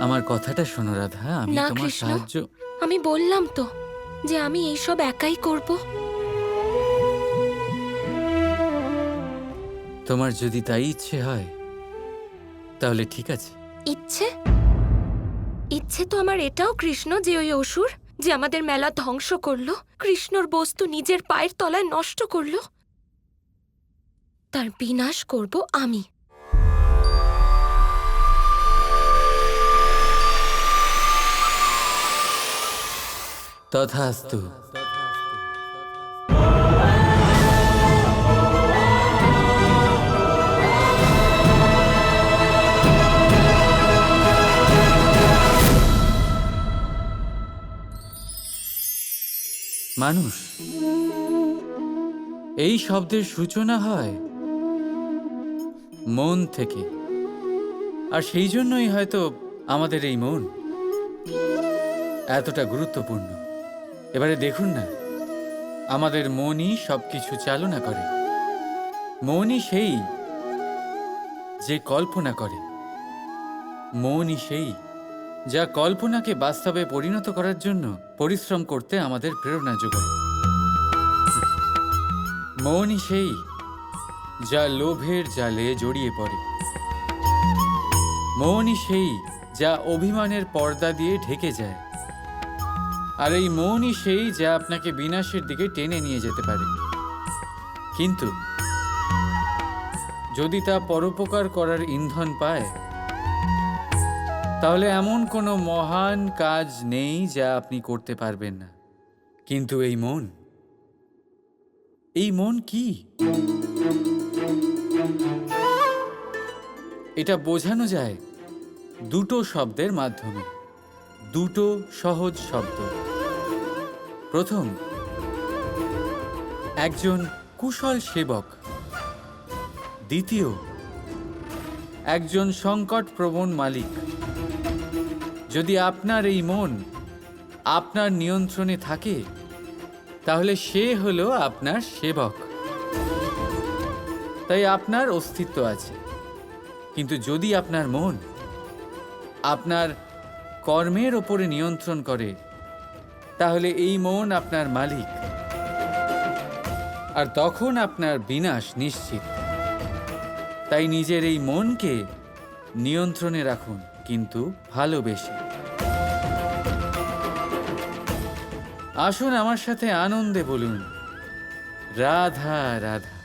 কথাটা শোনো রাধা। আমি না, তোমার কৃষ্ণ। সাহায্য আমি বললাম তো যে আমি এইসব একাই করব। তোমার যদি তাই ইচ্ছে হয় তাহলে ঠিক আছে। ইচ্ছে? ইচ্ছে তো আমার এটাও কৃষ্ণ যে ওই অসুর যে আমাদের মেলা ধ্বংস করল কৃষ্ণর বস্তু নিজের পায়ের তলায় নষ্ট করল। তার বিনাশ করব আমি। তথাস্তু। মানুষ, এই শব্দের সূচনা হয় মন থেকে। আর সেই জন্যই হয়তো আমাদের এই মন এতটা গুরুত্বপূর্ণ। এবারে দেখুন না, আমাদের মনই সবকিছু চালনা করে। মনই সেই যে কল্পনা করে। মনই সেই যা কল্পনাকে বাস্তবে পরিণত করার জন্য পরিশ্রম করতে আমাদের প্রেরণা যোগায়। মনই সেই যা লোভের জালে জড়িয়ে পড়ে। মনই সেই যা অভিমানের পর্দা দিয়ে ঢেকে যায়। আর এই মনই সেই যা আপনাকে বিনাশের দিকে টেনে নিয়ে যেতে পারে। কিন্তু যদি তা পরোপকার করার ইন্ধন পায়, তাহলে এমন কোনো মহান কাজ নেই যা আপনি করতে পারবেন না। কিন্তু এই মন এই মন কি? এটা বোঝানো যায় দুটো শব্দের মাধ্যমে। দুটো সহজ শব্দ। প্রথম, একজন কুশল সেবক। দ্বিতীয়, একজন সংকটপ্রবণ মালিক। যদি আপনার এই মন আপনার নিয়ন্ত্রণে থাকে, তাহলে সে হলো আপনার সেবক। তাই আপনার অস্তিত্ব আছে। কিন্তু যদি আপনার মন আপনার কর্মের ওপরে নিয়ন্ত্রণ করে, তাহলে এই মন আপনার মালিক। আর তখন আপনার বিনাশ নিশ্চিত। তাই নিজের এই মনকে নিয়ন্ত্রণে রাখুন, কিন্তু ভালোবেসে। আসুন আমার সাথে আনন্দে বলুন, রাধা রাধা।